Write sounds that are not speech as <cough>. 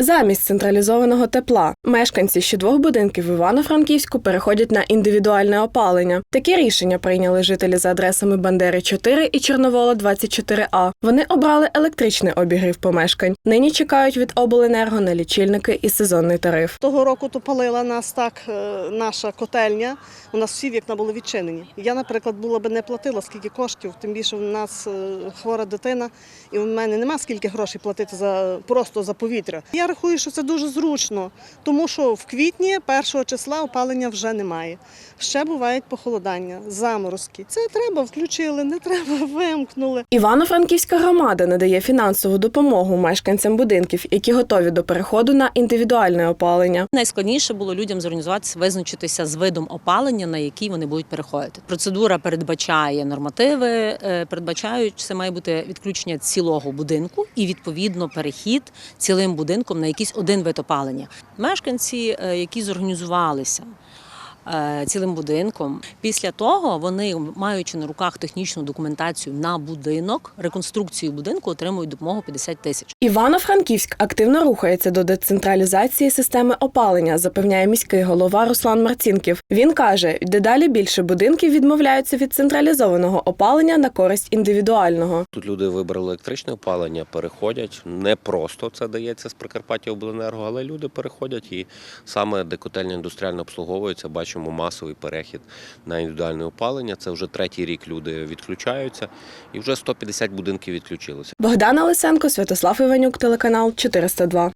Замість централізованого тепла мешканці ще двох будинків в Івано-Франківську переходять на індивідуальне опалення. Такі рішення прийняли жителі за адресами Бандери 4 і Чорновола 24А. Вони обрали електричний обігрів помешкань. Нині чекають від обленерго на лічильники і сезонний тариф. Того року то палила нас так е, наша котельня. У нас всі вікна були відчинені. Я, наприклад, була би не платила скільки коштів, тим більше в нас е, хвора дитина, і в мене нема скільки грошей платити за просто за повітря. Я рахую, що це дуже зручно, тому що в квітні першого числа опалення вже немає. Ще бувають похолодання, заморозки. Це треба включили, не треба <laughs> вимкнули. Івано-Франківська громада надає фінансову допомогу мешканцям будинків, які готові до переходу на індивідуальне опалення. Найскладніше було людям зорганізуватися, визначитися з видом опалення, на який вони будуть переходити. Процедура передбачає нормативи, е, передбачають, що це має бути відключення цілого будинку і відповідно перехід цілим будинком на якийсь один вид опалення. Мешканці, е, які зорганізувалися. Е, Цілим будинком після того вони, маючи на руках технічну документацію на будинок, реконструкцію будинку, отримують допомогу 50 тисяч. Івано-Франківськ активно рухається до децентралізації системи опалення, запевняє міський голова Руслан Марцінків. Він каже, дедалі більше будинків відмовляються від централізованого опалення на користь індивідуального. Тут люди вибрали електричне опалення, переходять. Не просто це дається з Прикарпаття Обленерго, але люди переходять і саме де котельня індустріально обслуговується, бачимо масовий перехід на індивідуальне опалення. Це вже третій рік люди відключаються, і вже 150 будинків відключилося. Богдана Лисенко, Святослав Іванюк, телеканал 402.